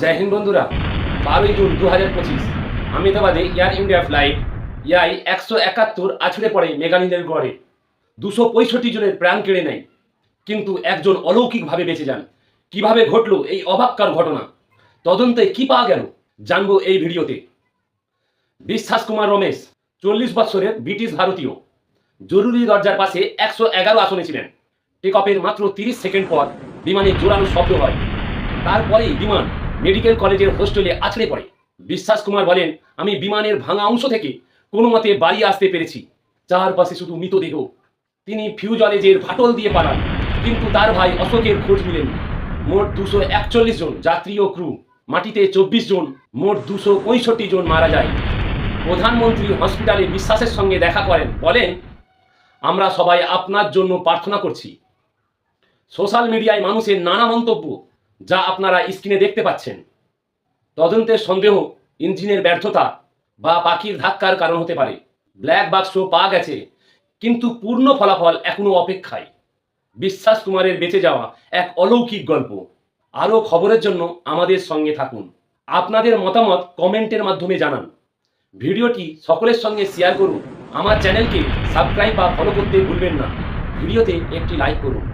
জয় হিন্দ বন্ধুরা, বারোই জুন দু হাজার পঁচিশ আহমেদাবাদে এয়ার ইন্ডিয়া ফ্লাইট ইয়াই একশো একাত্তর আছড়ে পড়ে মেগানিনের গড়ে। দুশো পঁয়ষট্টি জনের প্রাণ কেড়ে নেয়, কিন্তু একজন অলৌকিকভাবে বেঁচে যান। কীভাবে ঘটলো এই অবাক্কার ঘটনা? তদন্তে কি পাওয়া গেল? জানব এই ভিডিওতে। বিশ্বাস কুমার রমেশ, চল্লিশ বৎসরের ব্রিটিশ ভারতীয়। জরুরি দরজার পাশে একশো এগারো আসনে ছিলেন। টেক অফের মাত্র তিরিশ সেকেন্ড পর বিমানে জোরালো শব্দ হয়। তারপরেই বিমান মেডিকেল কলেজের হোস্টেলে আছড়ে পড়ে। বিশ্বাস কুমার বলেন, আমি বিমানের ভাঙা অংশ থেকে কোনো মতে বাড়ি আসতে পেরেছি। চারপাশে শুধু মৃতদেহ। তিনি ফিউজলেজের ভাটল দিয়ে পালান, কিন্তু তার ভাই অশোকের খোঁজ মিলেনি মোট দুশো একচল্লিশ জন যাত্রী ও ক্রু, মাটিতে চব্বিশ জন, মোট দুশো পঁয়ষট্টি জন মারা যায়। প্রধানমন্ত্রী হসপিটালে বিশ্বাসের সঙ্গে দেখা করেন, বলেন, আমরা সবাই আপনার জন্য প্রার্থনা করছি। সোশ্যাল মিডিয়ায় মানুষের নানা মন্তব্য যা আপনারা স্ক্রিনে দেখতে পাচ্ছেন। তদন্তের সন্দেহ, ইঞ্জিনের ব্যর্থতা বা পাখির ধাক্কার কারণ হতে পারে। ব্ল্যাক বাক্স পাওয়া গেছে, কিন্তু পূর্ণ ফলাফল এখনও অপেক্ষায়। বিশ্বাস কুমারের বেঁচে যাওয়া এক অলৌকিক গল্প। আরও খবরের জন্য আমাদের সঙ্গে থাকুন। আপনাদের মতামত কমেন্টের মাধ্যমে জানান। ভিডিওটি সকলের সঙ্গে শেয়ার করুন। আমার চ্যানেলকে সাবস্ক্রাইব বা ফলো করতে ভুলবেন না। ভিডিওতে একটি লাইক করুন।